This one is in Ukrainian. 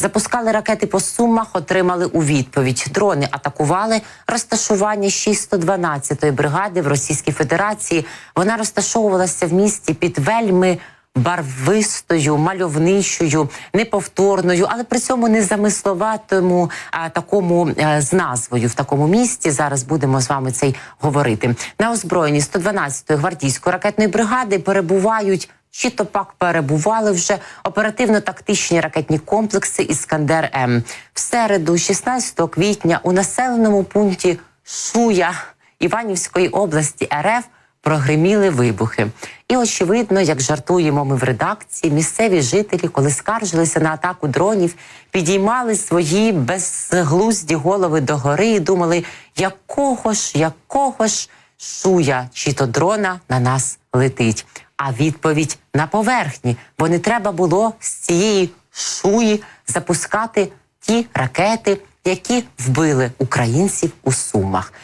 Запускали ракети по сумах, отримали у відповідь. Дрони атакували розташування 612-ї бригади в Російській Федерації. Вона розташовувалася в місті під вельми барвистою, мальовничою, неповторною, але при цьому не замисловатому а, такому е, з назвою в такому місті. Зараз будемо з вами цей говорити. На озброєнні 112-ї гвардійської ракетної бригади перебувають. Чи то пак перебували вже оперативно-тактичні ракетні комплекси Іскандер М в середу, 16 квітня, у населеному пункті Шуя Іванівської області РФ прогриміли вибухи. І очевидно, як жартуємо ми в редакції, місцеві жителі, коли скаржилися на атаку дронів, підіймали свої безглузді голови догори і думали, якого ж, якого ж шуя чи то дрона на нас летить. А відповідь на поверхні, бо не треба було з цієї шуї запускати ті ракети, які вбили українців у Сумах.